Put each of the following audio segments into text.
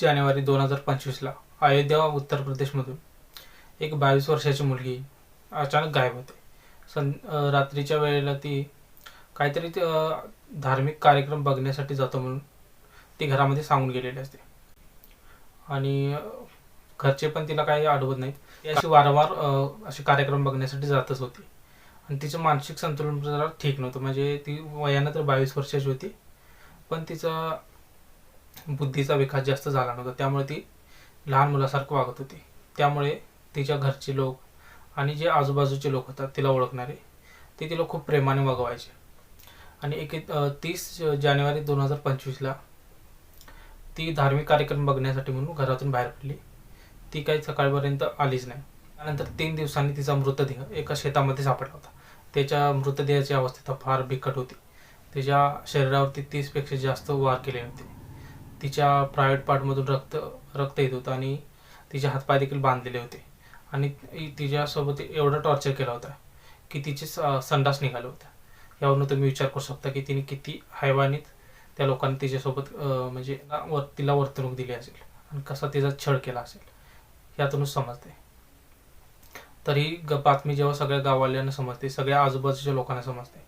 जानेवारी दोन हजार पंचवीसला अयोध्या उत्तर प्रदेशमधून एक बावीस वर्षाची मुलगी अचानक गायब होते. सं रात्रीच्या वेळेला ती काहीतरी ते, धार्मिक कार्यक्रम बघण्यासाठी जातो म्हणून ती घरामध्ये सांगून गेलेली असते. आणि घरचे पण तिला काही आठवत नाहीत. ती अशी वारंवार असे कार्यक्रम बघण्यासाठी जातच होती. आणि तिचं मानसिक संतुलन जरा ठीक नव्हतं. म्हणजे ती वयानं तर बावीस वर्षाची होती. पण तिचा बुद्धीचा विकास जास्त झाला नव्हता. त्यामुळे ती लहान मुलासारखं वागत होती. त्यामुळे तिच्या घरचे लोक आणि जे आजूबाजूचे लोक होतात तिला ओळखणारे ते तिला खूप प्रेमाने वागवायचे. आणि एक तीस जानेवारी दोन हजार पंचवीसला ती धार्मिक कार्यक्रम बघण्यासाठी म्हणून घरातून बाहेर पडली. ती काही सकाळपर्यंत आलीच नाही. त्यानंतर तीन दिवसांनी तिचा मृतदेह एका शेतामध्ये सापडला होता. त्याच्या मृतदेहाची अवस्था फार बिकट होती. तिच्या शरीरावरती तीसपेक्षा जास्त वार केले होते. तिच्या प्रायव्हेट पार्टमधून रक्त रक्त येत होतं आणि तिचे हातपाय देखील बांधलेले होते. आणि तिच्यासोबत एवढा टॉर्चर केला होता की तिचे स- संडास निघाले होते यावरून तुम्ही विचार करू शकता की तिने किती हैवानीत त्या लोकांनी तिच्यासोबत म्हणजे वर तिला वर्तणूक दिली असेल आणि कसा तिचा छळ केला असेल यातूनच समजते. तरी ग बातमी जेव्हा सगळ्या गाववाल्यांना समजते सगळ्या आजूबाजूच्या लोकांना समजते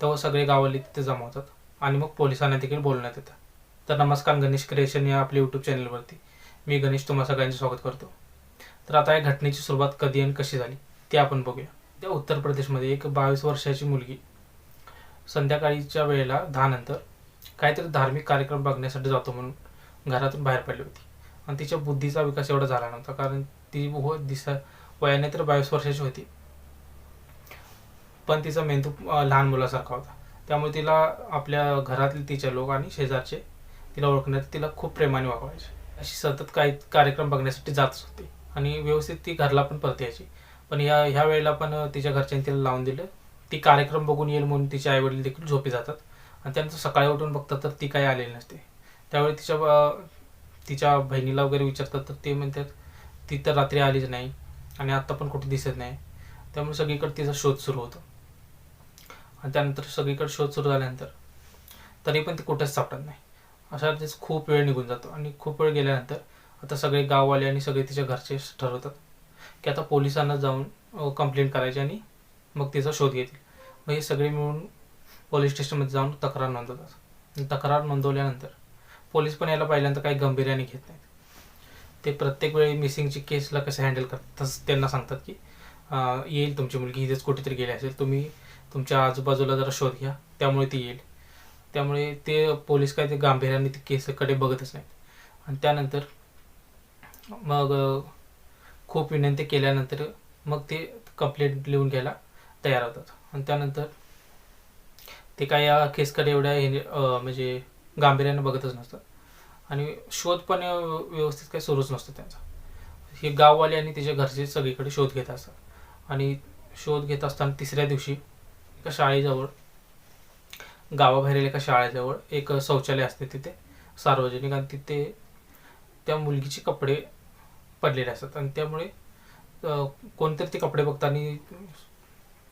तेव्हा सगळे गाववाले तिथे जमा होतात आणि मग पोलिसांना देखील बोलण्यात येतं. तर नमस्कार गणेश क्रिएशन या आपल्या यूट्यूब चॅनलवरती. मी गणेश तुम्हा सगळ्यांचे स्वागत करतो. तर आता या घटनेची सुरुवात कधी आणि कशी झाली ते आपण बघूया. त्या उत्तर प्रदेशमध्ये एक बावीस वर्षाची मुलगी संध्याकाळीच्या वेळेला दहा नंतर काहीतरी धार्मिक कार्यक्रम बघण्यासाठी जातो म्हणून घरातून बाहेर पडली होती. आणि तिच्या बुद्धीचा विकास एवढा झाला नव्हता कारण ती व दिसा वयाने तर बावीस वर्षाची होती. पण तिचा मेंदू लहान मुलासारखा होता. त्यामुळे तिला आपल्या घरातले तिचे लोक आणि शेजारचे तिला ओळखण्यात तिला खूप प्रेमाने वागवायचे. अशी सतत काही कार्यक्रम बघण्यासाठी जातच होती आणि व्यवस्थित ती घरला पण परत यायची. पण या ह्या वेळेला पण तिच्या घरच्यांनी तिला लावून दिलं. ती कार्यक्रम बघून येईल म्हणून तिचे आईवडील देखील झोपी जातात. आणि त्यानंतर सकाळी उठून बघतात तर ती काही आलेली नसते. त्यावेळी तिच्या तिच्या बहिणीला वगैरे विचारतात तर ते म्हणतात ती तर रात्री आलीच नाही आणि आत्ता पण कुठे दिसत नाही. त्यामुळे सगळीकडे तिचा शोध सुरू होतो. आणि त्यानंतर सगळीकडे शोध सुरू झाल्यानंतर तरी पण ती कुठेच सापडत नाही. अशा तेच खूप वेळ निघून जातो. आणि खूप वेळ गेल्यानंतर आता सगळे गाववाले आणि सगळे तिच्या घरचे ठरवतात की आता पोलिसांना जाऊन कंप्लेंट करायची आणि मग तिचा शोध घेतील. मग हे सगळे मिळून पोलीस स्टेशनमध्ये जाऊन तक्रार नोंदवतात. तक्रार नोंदवल्यानंतर पोलीस पण याला पहिल्यांदा काही गंभीर्याने घेत नाहीत. ते प्रत्येक वेळी मिसिंगची केसला कसं हँडल करतात तसंच त्यांना सांगतात की येईल तुमची मुलगी इथेच कुठेतरी गेली असेल. तुम्ही तुमच्या आजूबाजूला जरा शोध घ्या. त्यामुळे ती येईल. त्यामुळे ते पोलीस काय ते गांभीर्याने ते केसकडे बघतच नाहीत. आणि त्यानंतर मग खूप विनंती केल्यानंतर मग ते कंप्लेंट लिहून घ्यायला तयार होतात. आणि त्यानंतर ते काय या केसकडे एवढ्या हे म्हणजे गांभीर्याने बघतच नसतात. आणि शोध पण व्यवस्थित काही सुरूच नसतो त्यांचा. हे गाववाले आणि त्याच्या घरचे सगळीकडे शोध घेत असतात. आणि शोध घेत असताना तिसऱ्या दिवशी एका शाळेजवळ गावाबाहेरील एका शाळेजवळ एक शौचालय असते तिथे. सार्वजनिक आणि तिथे त्या मुलगीचे कपडे पडलेले असतात आणि त्यामुळे कोणतरी ते कपडे बघताना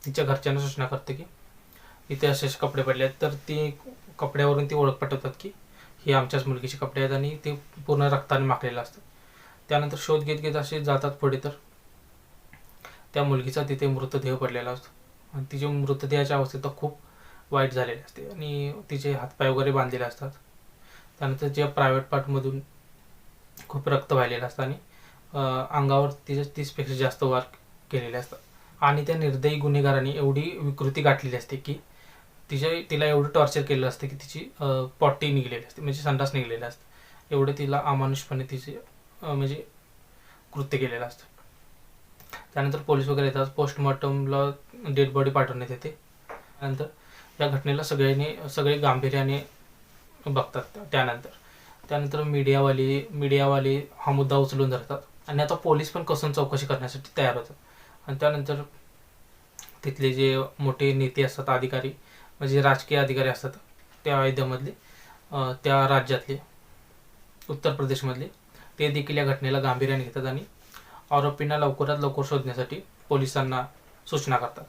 तिच्या घरच्यांना सूचना करते की इथे असे असे कपडे पडले आहेत. तर ती कपड्यावरून ती ओळख पटवतात की हे आमच्याच मुलगीचे कपडे आहेत आणि ते पूर्ण रक्ताने माखलेले असतं. त्यानंतर शोध घेत घेत असे जातात पुढे तर त्या मुलगीचा तिथे मृतदेह पडलेला असतो. आणि तिच्या मृतदेहाच्या अवस्थेत खूप वाईट झालेली असते आणि तिचे हातपाय वगैरे बांधलेले असतात. त्यानंतर ज्या प्रायव्हेट पार्टमधून खूप रक्त वाहिलेलं असतं आणि अंगावर तिच्या तीसपेक्षा जास्त वार केलेले असतात. आणि त्या निर्दयी गुन्हेगारांनी एवढी विकृती गाठलेली असते की तिच्या तिला एवढं टॉर्चर केलेलं असते की तिची पॉटी निघलेली असते म्हणजे संडास निघलेला असते. एवढं तिला अमानुषपणे तिचे म्हणजे कृत्य केलेलं असतं. त्यानंतर पोलीस वगैरे येतात. पोस्टमॉर्टमला डेड बॉडी पाठवण्यात येते. त्यानंतर या घटनेला सगळ्यांनी सगळे गांभीर्याने बघतात त्यानंतर. त्यानंतर मीडियावाले मीडियावाले हा मुद्दा उचलून धरतात. आणि आता पोलीस पण कसून चौकशी करण्यासाठी तयार होतात. आणि त्यानंतर तिथले जे मोठे नेते असतात अधिकारी म्हणजे राजकीय अधिकारी असतात त्या अयोध्यामधले त्या राज्यातले उत्तर प्रदेशमधले ते देखील या घटनेला गांभीर्याने घेतात आणि आरोपींना लवकरात लवकर शोधण्यासाठी पोलिसांना सूचना करतात.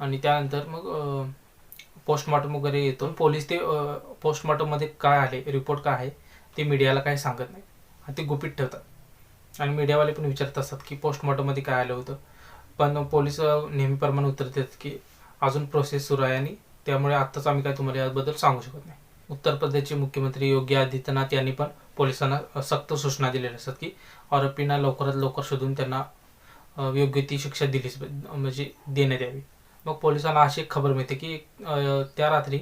आणि त्यानंतर मग पोस्टमॉर्टम वगैरे येतो. पोलीस ते पोस्टमॉर्टममध्ये काय आले रिपोर्ट काय आहे ते मीडियाला काही सांगत नाही. आणि ते गुपित ठेवतात. आणि मीडियावाले पण विचारत असतात की पोस्टमॉर्टममध्ये काय आलं होतं. पण पोलीस नेहमीप्रमाणे उत्तर देतात की अजून प्रोसेस सुरू आहे आणि त्यामुळे आत्ताच आम्ही काय तुम्हाला याबद्दल सांगू शकत नाही. उत्तर प्रदेशचे मुख्यमंत्री योगी आदित्यनाथ यांनी पण पोलिसांना सक्त सूचना दिलेल्या असतात की आरोपींना लवकरात लवकर शोधून त्यांना योग्य ती शिक्षा दिलीच म्हणजे देण्यात यावी. मग पोलिसांना अशी एक खबर मिळते की त्या रात्री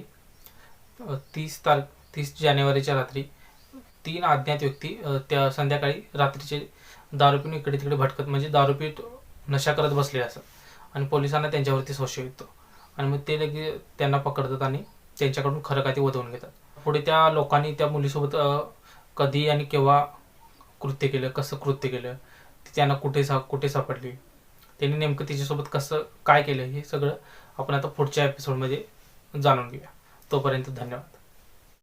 तीस तार तीस जानेवारीच्या रात्री तीन अज्ञात व्यक्ती त्या संध्याकाळी रात्रीचे दारू पिऊन इकडे तिकडे भटकत म्हणजे दारूपी नशा करत बसले असतात आणि पोलिसांना त्यांच्यावरती संशय येतो. आणि मग ते लगेच त्यांना पकडतात आणि त्यांच्याकडून खरं काय ते वधवून घेतात. पुढे त्या लोकांनी त्या मुलीसोबत कधी आणि केव्हा कृत्य केलं कसं कृत्य केलं ती त्यांना कुठे सा कुठे सापडली त्यांनी नेमकं तिच्यासोबत कसं काय केलं हे सगळं आपण आता पुढच्या एपिसोडमध्ये जाणून घेऊया. तोपर्यंत धन्यवाद.